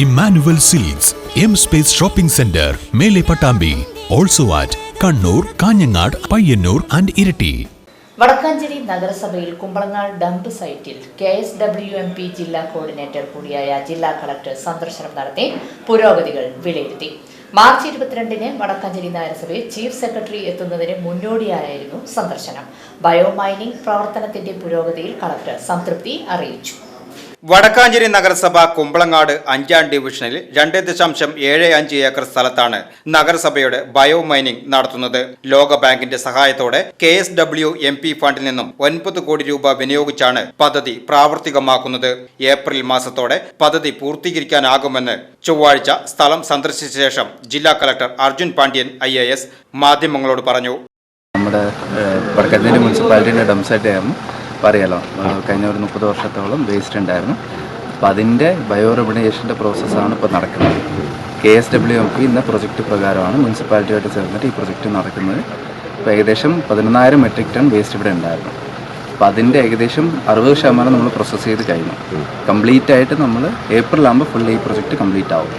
Emmanuel silks M space shopping centre മേലെ Pattambi also at Kannur Kanhangad Payyanur and Iritty. Wadakkanchery നഗരസഭയിൽ Kumbalangad dump സൈറ്റിൽ K S W M P ജില്ലാ coordinator കൂടിയായ ജില്ലാ collector സന്ദർശനം നടത്തി പുരോഗതികൾ വിലയിരുത്തി. മാർച്ച് ഇരുപത്തിരണ്ടിന് വടക്കാഞ്ചേരി നഗരസഭയിൽ ചീഫ് സെക്രട്ടറി എത്തുന്നതിന് മുന്നോടിയായിരുന്നു സന്ദർശനം. ബയോമൈനിംഗ് പ്രവർത്തനത്തിന്റെ പുരോഗതിയിൽ കളക്ടർ സംതൃപ്തി അറിയിച്ചു. വടക്കാഞ്ചേരി നഗരസഭ കുമ്പളങ്ങാട് അഞ്ചാം ഡിവിഷനിൽ രണ്ട് ദശാംശം ഏഴ് അഞ്ച് ഏക്കർ സ്ഥലത്താണ് നഗരസഭയുടെ ബയോ മൈനിംഗ് നടത്തുന്നത്. ലോക ബാങ്കിന്റെ സഹായത്തോടെ K S W M P ഫണ്ടിൽ നിന്നും ഒൻപത് കോടി രൂപ വിനിയോഗിച്ചാണ് പദ്ധതി പ്രാവർത്തികമാക്കുന്നത്. ഏപ്രിൽ മാസത്തോടെ പദ്ധതി പൂർത്തീകരിക്കാനാകുമെന്ന് ചൊവ്വാഴ്ച സ്ഥലം സന്ദർശിച്ച ശേഷം ജില്ലാ കലക്ടർ അർജുൻ പാണ്ഡ്യൻ ഐ മാധ്യമങ്ങളോട് പറഞ്ഞു. നമ്മുടെ മുനിസിപ്പാലിറ്റിയുടെ ഡംസൈറ്റ് ആയിരുന്നു പറയാലോ. അറിയാലോ കഴിഞ്ഞ ഒരു മുപ്പത് വർഷത്തോളം വേസ്റ്റ് ഉണ്ടായിരുന്നു. അപ്പോൾ അതിന്റെ ബയോ റെബിനേഷന്റെ പ്രോസസ്സാണ് ഇപ്പോൾ നടക്കുന്നത്. K S W M P എന്ന പ്രൊജക്റ്റ് പ്രകാരമാണ് മുനിസിപ്പാലിറ്റിയായിട്ട് ചേർന്നിട്ട് ഈ പ്രൊജക്റ്റ് നടക്കുന്നത്. ഇപ്പോൾ ഏകദേശം പതിനൊന്നായിരം മെട്രിക് ടൺ വേസ്റ്റ് ഇവിടെ ഉണ്ടായിരുന്നു. അപ്പോൾ അതിന്റെ ഏകദേശം അറുപത് ശതമാനം നമ്മൾ പ്രോസസ്സ് ചെയ്ത് കഴിഞ്ഞു. കംപ്ലീറ്റ് ആയിട്ട് നമ്മൾ ഏപ്രിൽ ആകുമ്പോൾ ഫുൾ ഈ പ്രൊജക്റ്റ് കംപ്ലീറ്റ് ആവും.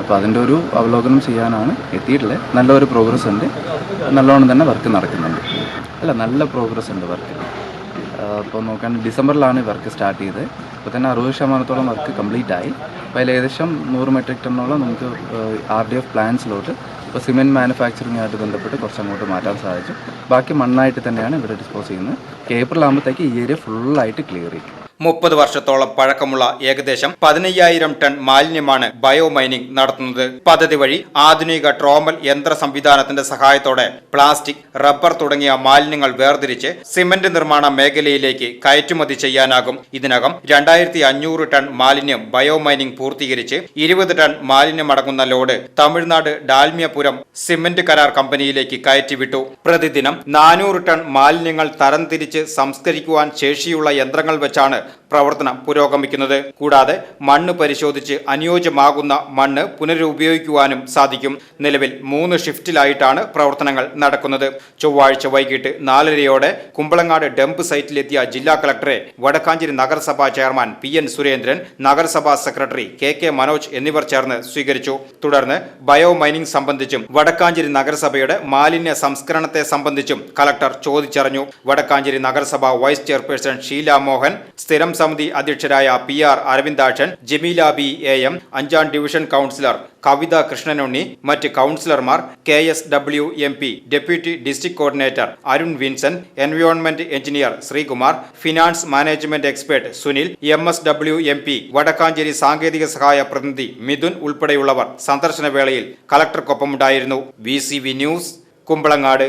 അപ്പോൾ അതിന്റെ ഒരു അവലോകനം ചെയ്യാനാണ് എത്തിയിട്ടുള്ളത്. നല്ലൊരു പ്രോഗ്രസ് ഉണ്ട്. നല്ലോണം തന്നെ വർക്ക് നടക്കുന്നുണ്ട്. അല്ല നല്ല പ്രോഗ്രസ് ഉണ്ട് വർക്ക് അപ്പോൾ നോക്കാൻ ഡിസംബറിലാണ് വർക്ക് സ്റ്റാർട്ട് ചെയ്തത്. അപ്പോൾ തന്നെ അറുപത് ശതമാനത്തോളം വർക്ക് കംപ്ലീറ്റ് ആയി. അപ്പോൾ അതിൽ ഏകദേശം നൂറ് മെട്രിക് ടണ്ണോളം നമുക്ക് ആർ ഡി എഫ് പ്ലാന്റ്സിലോട്ട് ഇപ്പോൾ സിമെന്റ് മാനുഫാക്ചറിങ്ങായിട്ട് ബന്ധപ്പെട്ട് കുറച്ച് അങ്ങോട്ട് മാറ്റാൻ സാധിച്ചു. ബാക്കി മണ്ണായിട്ട് തന്നെയാണ് ഇവിടെ ഡിസ്പോസ് ചെയ്യുന്നത്. ഏപ്രിൽ ആകുമ്പോഴത്തേക്ക് ഈ ഏരിയ ഫുള്ളായിട്ട് ക്ലിയർ ചെയ്യും. മുപ്പത് വർഷത്തോളം പഴക്കമുള്ള ഏകദേശം പതിനയ്യായിരം ടൺ മാലിന്യമാണ് ബയോ മൈനിംഗ് നടത്തുന്നത്. പദ്ധതി വഴി ആധുനിക ട്രോമൽ യന്ത്ര സംവിധാനത്തിന്റെ സഹായത്തോടെ പ്ലാസ്റ്റിക് റബ്ബർ തുടങ്ങിയ മാലിന്യങ്ങൾ വേർതിരിച്ച് സിമന്റ് നിർമ്മാണ മേഖലയിലേക്ക് കയറ്റുമതി ചെയ്യാനാകും. ഇതിനകം രണ്ടായിരത്തി അഞ്ഞൂറ് ടൺ മാലിന്യം ബയോ മൈനിംഗ് പൂർത്തീകരിച്ച് ഇരുപത് ടൺ മാലിന്യമടങ്ങുന്ന ലോഡ് തമിഴ്നാട് ഡാൽമിയപുരം സിമന്റ് കരാർ കമ്പനിയിലേക്ക് കയറ്റിവിട്ടു. പ്രതിദിനം നാനൂറ് ടൺ മാലിന്യങ്ങൾ തരംതിരിച്ച് സംസ്കരിക്കുവാൻ ശേഷിയുള്ള യന്ത്രങ്ങൾ വെച്ചാണ് പ്രവർത്തനം പുരോഗമിക്കുന്നത്. കൂടാതെ മണ്ണ് പരിശോധിച്ച് അനുയോജ്യമാകുന്ന മണ്ണ് പുനരുപയോഗിക്കുവാനും സാധിക്കും. നിലവിൽ മൂന്ന് ഷിഫ്റ്റിലായിട്ടാണ് പ്രവർത്തനങ്ങൾ നടക്കുന്നത്. ചൊവ്വാഴ്ച വൈകിട്ട് നാലരയോടെ കുമ്പളങ്ങാട് ഡംപ് സൈറ്റിലെത്തിയ ജില്ലാ കളക്ടറെ വടക്കാഞ്ചേരി നഗരസഭാ ചെയർമാൻ പി എൻ സുരേന്ദ്രൻ നഗരസഭാ സെക്രട്ടറി കെ കെ മനോജ് എന്നിവർ ചേർന്ന് സ്വീകരിച്ചു. തുടർന്ന് ബയോ മൈനിംഗ് സംബന്ധിച്ചും വടക്കാഞ്ചേരി നഗരസഭയുടെ മാലിന്യ സംസ്കരണത്തെ സംബന്ധിച്ചും കളക്ടർ ചോദിച്ചറിഞ്ഞു. വടക്കാഞ്ചേരി നഗരസഭ വൈസ് ചെയർപേഴ്സൺ ഷീല മോഹൻ സ്ഥിരം സമിതി അധ്യക്ഷരായ P R Aravindakshan Jameela B A M അഞ്ചാം ഡിവിഷൻ കൗൺസിലർ കവിത കൃഷ്ണനുണ്ണി മറ്റ് കൗൺസിലർമാർ K S W M P deputy district coordinator Arun Vincent environment engineer Sreekumar finance management expert Sunil M S W M P Wadakkanchery സാങ്കേതിക സഹായ പ്രതിനിധി മിഥുൻ ഉൾപ്പെടെയുള്ളവർ സന്ദർശന വേളയിൽ കളക്ടർക്കൊപ്പമുണ്ടായിരുന്നു V C V news Kumbalangad.